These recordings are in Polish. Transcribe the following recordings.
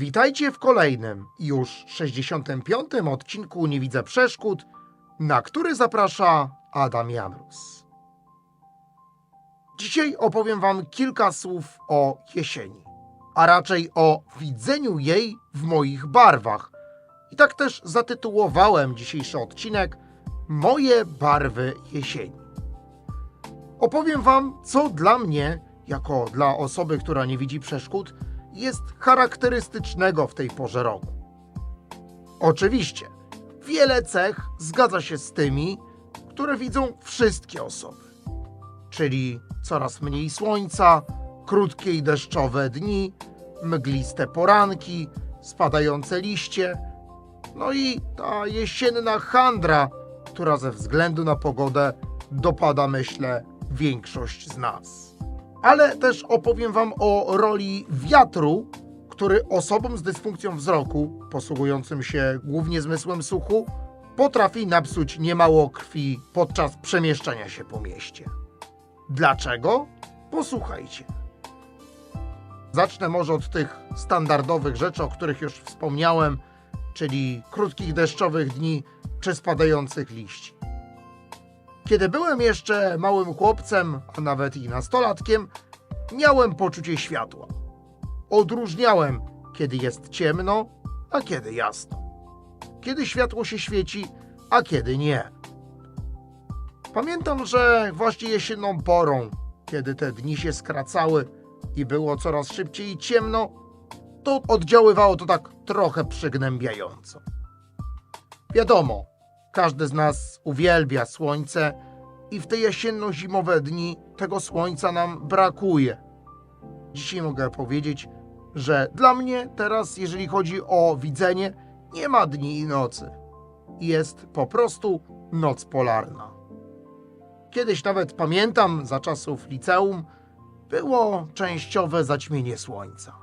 Witajcie w kolejnym, już 65. odcinku Nie Widzę Przeszkód, na który zaprasza Adam Janus. Dzisiaj opowiem Wam kilka słów o jesieni, a raczej o widzeniu jej w moich barwach. I tak też zatytułowałem dzisiejszy odcinek Moje barwy jesieni. Opowiem Wam, co dla mnie, jako dla osoby, która nie widzi przeszkód, jest charakterystycznego w tej porze roku. Oczywiście, wiele cech zgadza się z tymi, które widzą wszystkie osoby, czyli coraz mniej słońca, krótkie i deszczowe dni, mgliste poranki, spadające liście, no i ta jesienna handra, która ze względu na pogodę dopada, myślę, większość z nas ale też opowiem Wam o roli wiatru, który osobom z dysfunkcją wzroku, posługującym się głównie zmysłem słuchu, potrafi napsuć niemało krwi podczas przemieszczania się po mieście. Dlaczego? Posłuchajcie. Zacznę może od tych standardowych rzeczy, o których już wspomniałem, czyli krótkich deszczowych dni czy spadających liści. Kiedy byłem jeszcze małym chłopcem, a nawet i nastolatkiem, miałem poczucie światła. Odróżniałem, kiedy jest ciemno, a kiedy jasno. Kiedy światło się świeci, a kiedy nie. Pamiętam, że właśnie jesienną porą, kiedy te dni się skracały i było coraz szybciej ciemno, to oddziaływało to tak trochę przygnębiająco. Wiadomo, każdy z nas uwielbia słońce i w te jesienno-zimowe dni tego słońca nam brakuje. Dzisiaj mogę powiedzieć, że dla mnie teraz, jeżeli chodzi o widzenie, nie ma dni i nocy. Jest po prostu noc polarna. Kiedyś nawet pamiętam za czasów liceum, było częściowe zaćmienie słońca.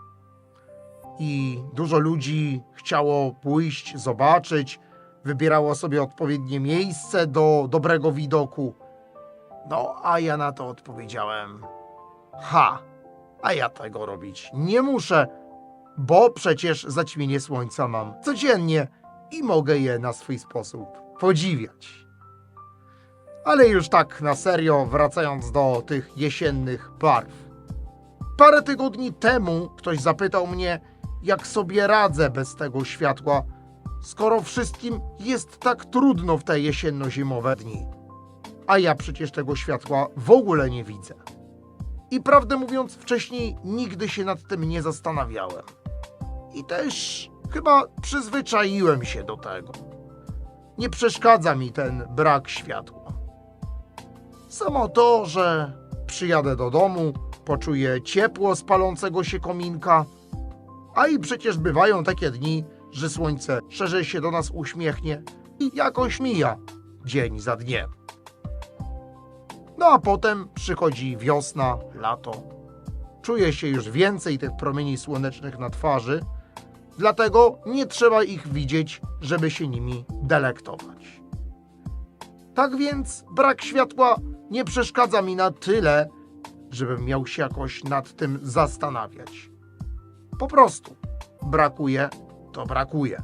I dużo ludzi chciało pójść, zobaczyć, wybierało sobie odpowiednie miejsce do dobrego widoku. No, a ja na to odpowiedziałem: Ha, a ja tego robić nie muszę, bo przecież zaćmienie słońca mam codziennie i mogę je na swój sposób podziwiać. Ale już tak na serio, wracając do tych jesiennych barw. Parę tygodni temu ktoś zapytał mnie, jak sobie radzę bez tego światła skoro wszystkim jest tak trudno w te jesienno-zimowe dni. A ja przecież tego światła w ogóle nie widzę. I prawdę mówiąc, wcześniej nigdy się nad tym nie zastanawiałem. I też chyba przyzwyczaiłem się do tego. Nie przeszkadza mi ten brak światła. Samo to, że przyjadę do domu, poczuję ciepło z palącego się kominka, a i przecież bywają takie dni, że słońce szerzej się do nas uśmiechnie i jakoś mija dzień za dniem. No a potem przychodzi wiosna, lato. Czuje się już więcej tych promieni słonecznych na twarzy, dlatego nie trzeba ich widzieć, żeby się nimi delektować. Tak więc brak światła nie przeszkadza mi na tyle, żebym miał się jakoś nad tym zastanawiać. Po prostu brakuje to brakuje.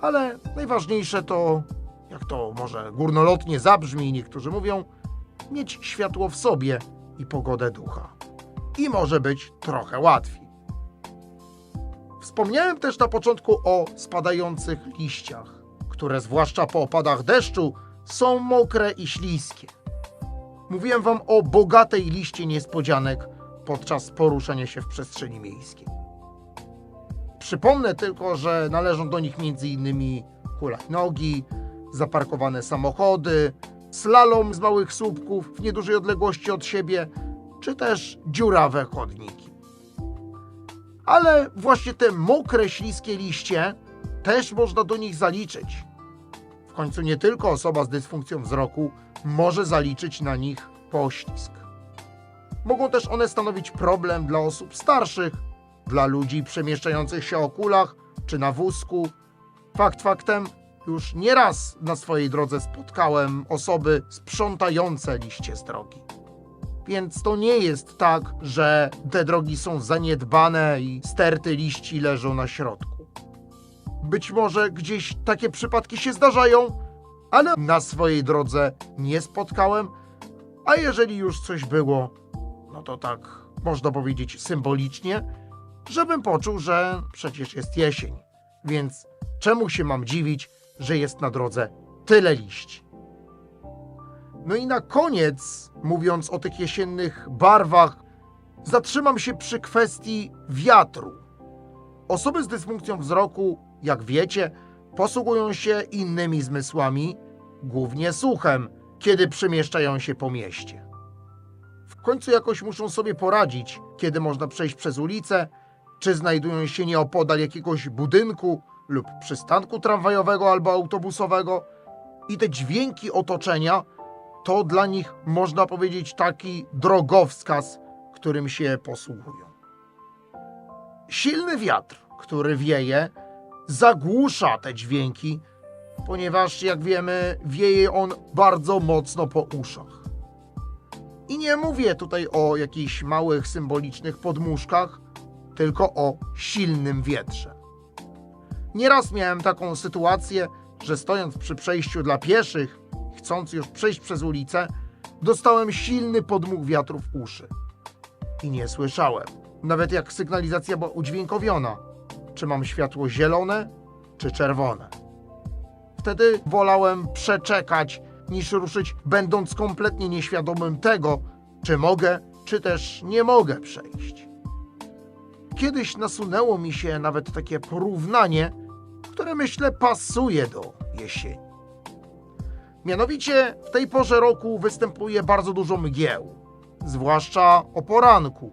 Ale najważniejsze to, jak to może górnolotnie zabrzmi, niektórzy mówią, mieć światło w sobie i pogodę ducha. I może być trochę łatwiej. Wspomniałem też na początku o spadających liściach, które zwłaszcza po opadach deszczu są mokre i śliskie. Mówiłem wam o bogatej liście niespodzianek podczas poruszania się w przestrzeni miejskiej. Przypomnę tylko, że należą do nich m.in. hulajnogi, zaparkowane samochody, slalom z małych słupków w niedużej odległości od siebie, czy też dziurawe chodniki. Ale właśnie te mokre, śliskie liście też można do nich zaliczyć. W końcu nie tylko osoba z dysfunkcją wzroku może zaliczyć na nich poślizg. Mogą też one stanowić problem dla osób starszych, dla ludzi przemieszczających się o kulach czy na wózku. Fakt faktem, już nieraz na swojej drodze spotkałem osoby sprzątające liście z drogi. Więc to nie jest tak, że te drogi są zaniedbane i sterty liści leżą na środku. Być może gdzieś takie przypadki się zdarzają, ale na swojej drodze nie spotkałem. A jeżeli już coś było, no to tak można powiedzieć symbolicznie, żebym poczuł, że przecież jest jesień. Więc czemu się mam dziwić, że jest na drodze tyle liści? No i na koniec, mówiąc o tych jesiennych barwach, zatrzymam się przy kwestii wiatru. Osoby z dysfunkcją wzroku, jak wiecie, posługują się innymi zmysłami, głównie słuchem, kiedy przemieszczają się po mieście. W końcu jakoś muszą sobie poradzić, kiedy można przejść przez ulicę, czy znajdują się nieopodal jakiegoś budynku lub przystanku tramwajowego albo autobusowego. I te dźwięki otoczenia to dla nich, można powiedzieć, taki drogowskaz, którym się posługują. Silny wiatr, który wieje, zagłusza te dźwięki, ponieważ, jak wiemy, wieje on bardzo mocno po uszach. I nie mówię tutaj o jakichś małych symbolicznych podmuszkach, tylko o silnym wietrze. Nieraz miałem taką sytuację, że stojąc przy przejściu dla pieszych, chcąc już przejść przez ulicę, dostałem silny podmuch wiatru w uszy. I nie słyszałem, nawet jak sygnalizacja była udźwiękowiona, czy mam światło zielone, czy czerwone. Wtedy wolałem przeczekać, niż ruszyć, będąc kompletnie nieświadomym tego, czy mogę, czy też nie mogę przejść. Kiedyś nasunęło mi się nawet takie porównanie, które myślę pasuje do jesieni. Mianowicie w tej porze roku występuje bardzo dużo mgieł, zwłaszcza o poranku.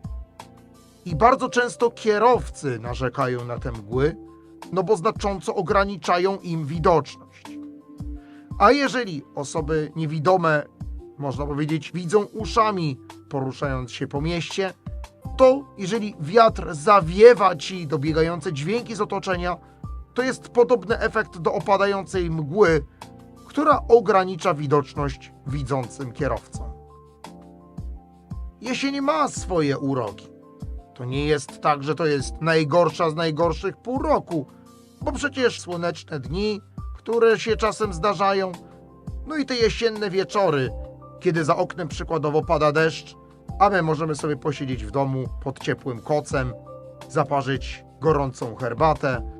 I bardzo często kierowcy narzekają na te mgły, no bo znacząco ograniczają im widoczność. A jeżeli osoby niewidome, można powiedzieć, widzą uszami, poruszając się po mieście, to jeżeli wiatr zawiewa ci dobiegające dźwięki z otoczenia, to jest podobny efekt do opadającej mgły, która ogranicza widoczność widzącym kierowcom. Jesień ma swoje uroki. To nie jest tak, że to jest najgorsza z najgorszych pół roku, bo przecież słoneczne dni, które się czasem zdarzają, no i te jesienne wieczory, kiedy za oknem przykładowo pada deszcz, a my możemy sobie posiedzieć w domu pod ciepłym kocem, zaparzyć gorącą herbatę,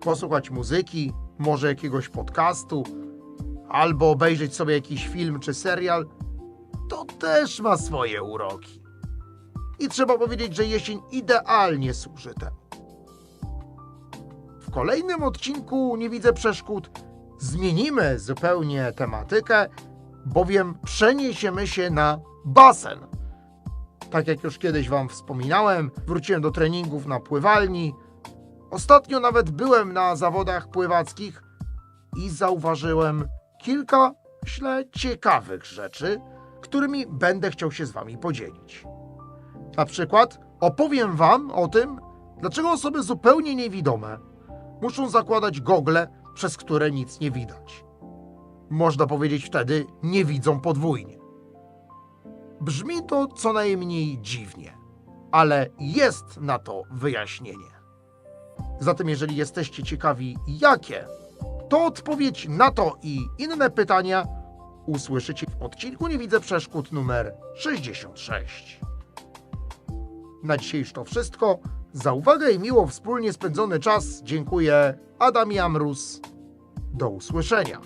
posłuchać muzyki, może jakiegoś podcastu, albo obejrzeć sobie jakiś film czy serial, to też ma swoje uroki. I trzeba powiedzieć, że jesień idealnie służy temu. W kolejnym odcinku Nie widzę przeszkód. Zmienimy zupełnie tematykę, bowiem przeniesiemy się na basen. Tak jak już kiedyś Wam wspominałem, wróciłem do treningów na pływalni. Ostatnio nawet byłem na zawodach pływackich i zauważyłem kilka, myślę, ciekawych rzeczy, którymi będę chciał się z Wami podzielić. Na przykład opowiem Wam o tym, dlaczego osoby zupełnie niewidome muszą zakładać gogle, przez które nic nie widać. Można powiedzieć wtedy, nie widzą podwójnie. Brzmi to co najmniej dziwnie, ale jest na to wyjaśnienie. Zatem, jeżeli jesteście ciekawi, jakie, to odpowiedź na to i inne pytania usłyszycie w odcinku Nie widzę przeszkód numer 66. Na dzisiaj już to wszystko. Za uwagę i miło wspólnie spędzony czas dziękuję Adam Jamrus. Do usłyszenia.